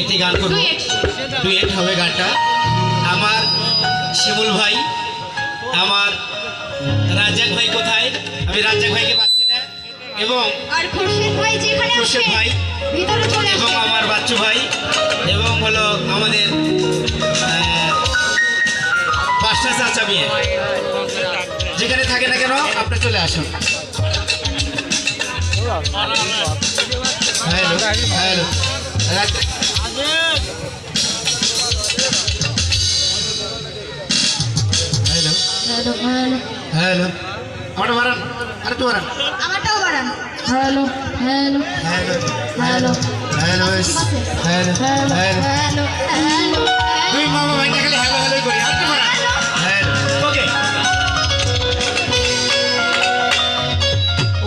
একটি গান করব. ডুয়েট হবে গানটা। আমার শিমুল ভাই আমার রাজ্জাক ভাই কোথায়? আমি রাজ্জাক ভাইকে পাচ্ছি না। এবং আর খুরশেদ ভাই যেখানে খুরশেদ ভাই ভিতরে চলে এবং আমার বাচ্চু ভাই এবং হলো আমাদের পাঁচটা চাচা মেয়ে। যেখানে থাকে না কেন আপনি চলে আসুন। Hello hello. Hello hello hello hello আমার বাড়ান আমারটাও বাড়ান hello hello hello hello hello hello hello hello hello দুই মামা হ্যালো হ্যালো করি আরেকটু বাড়ান হ্যালো ওকে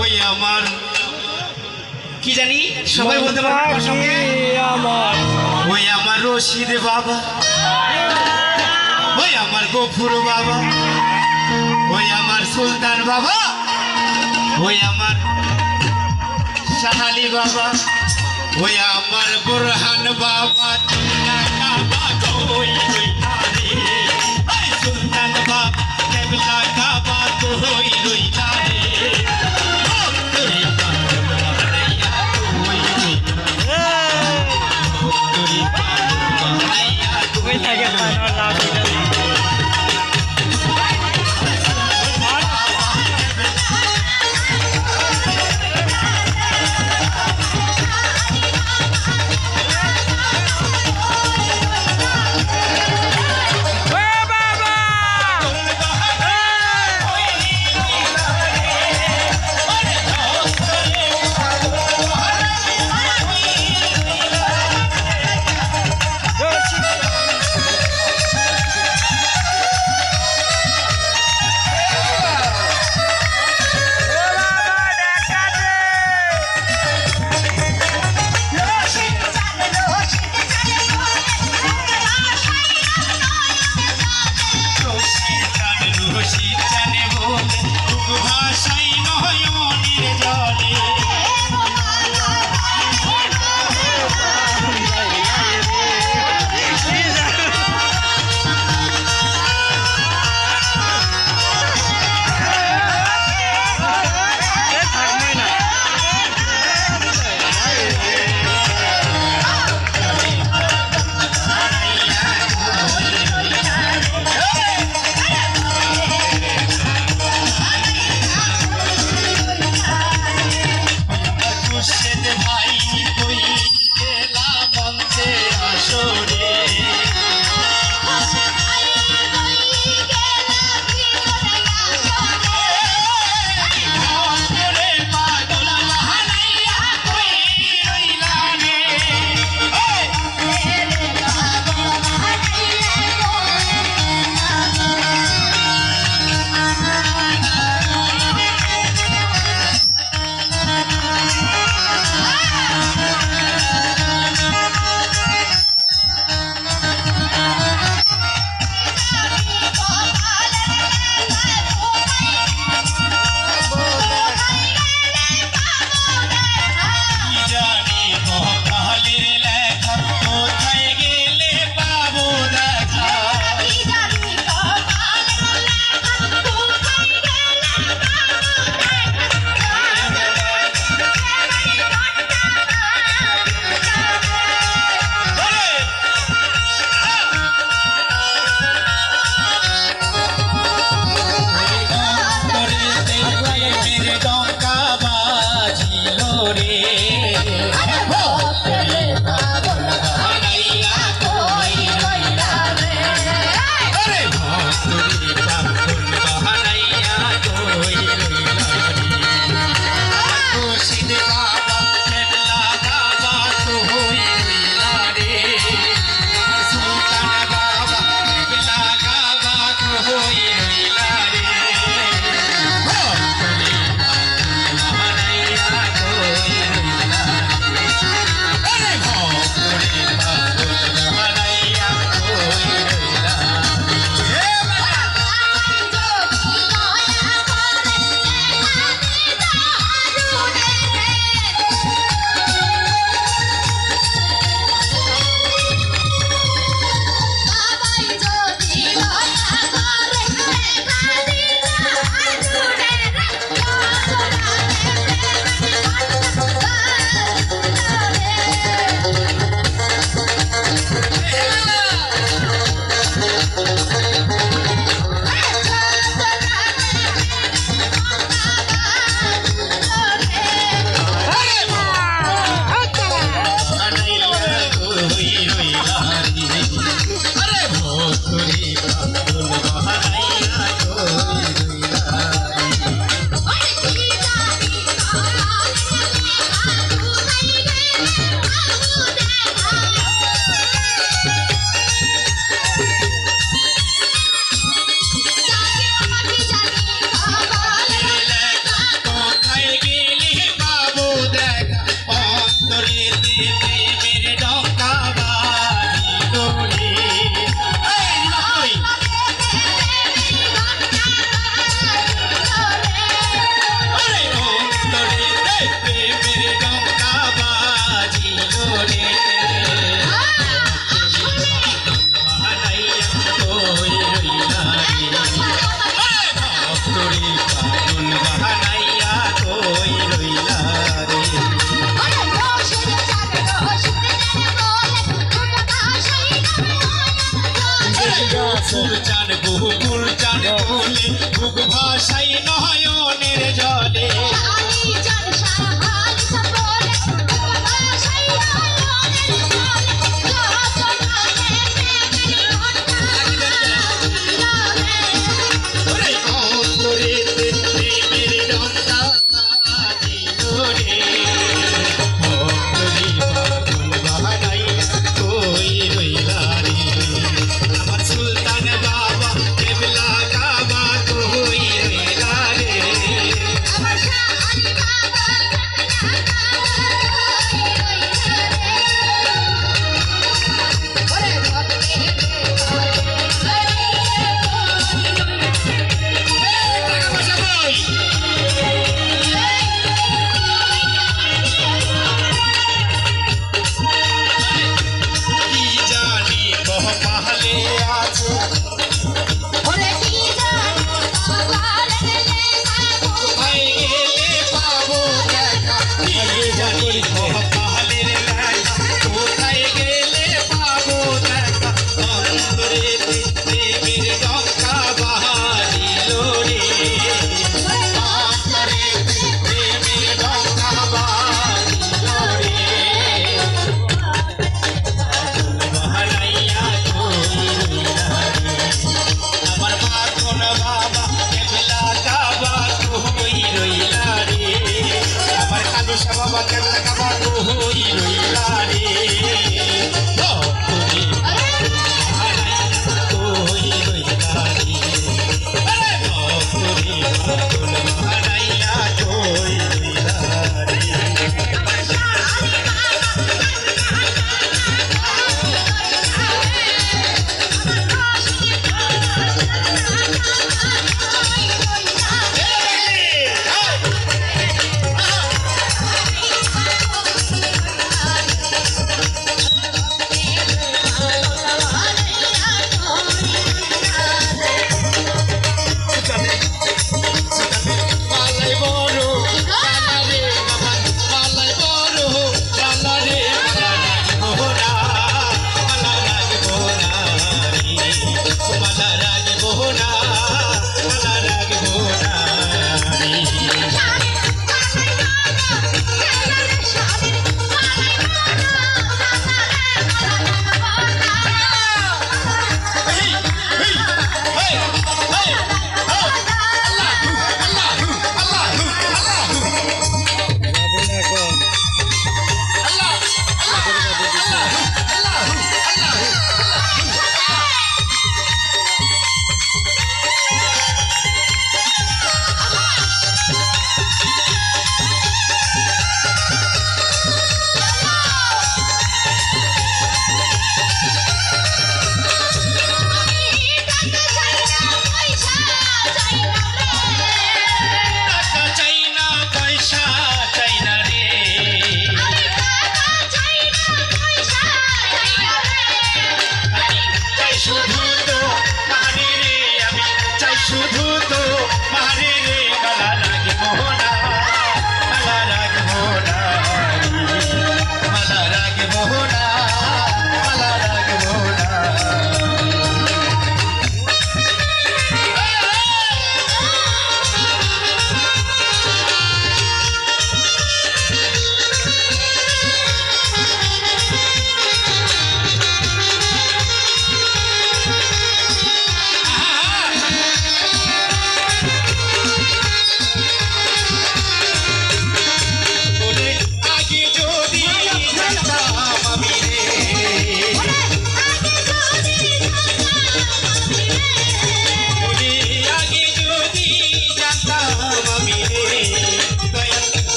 ওই আমার কি জানি সবাই বলতে পারবে আমার সঙ্গে ওই আমার রশিদ বাবা। ওই আমার গফুর বাবা। ওই আমার সুলতান বাবা। ওই আমার শাহালি বাবা। ওই আমার বুরহান বাবা।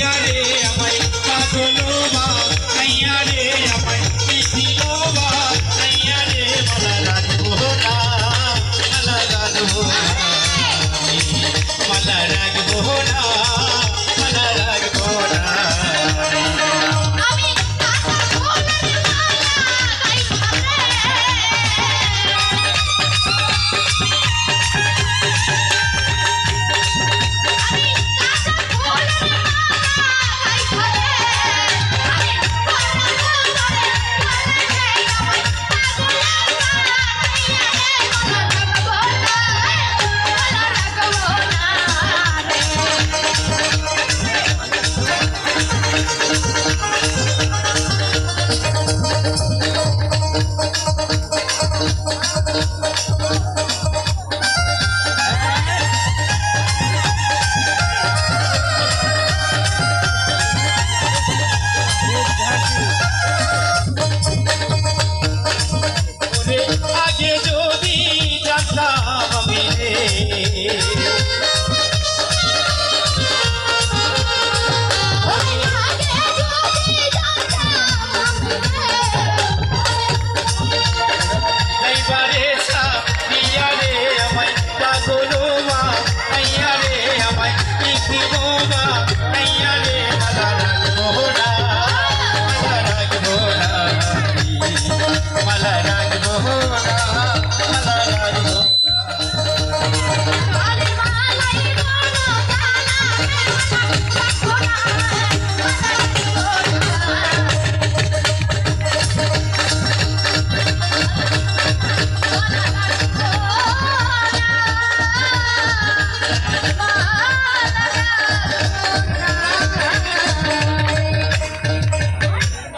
দিয়া রে আমায় পাগল বা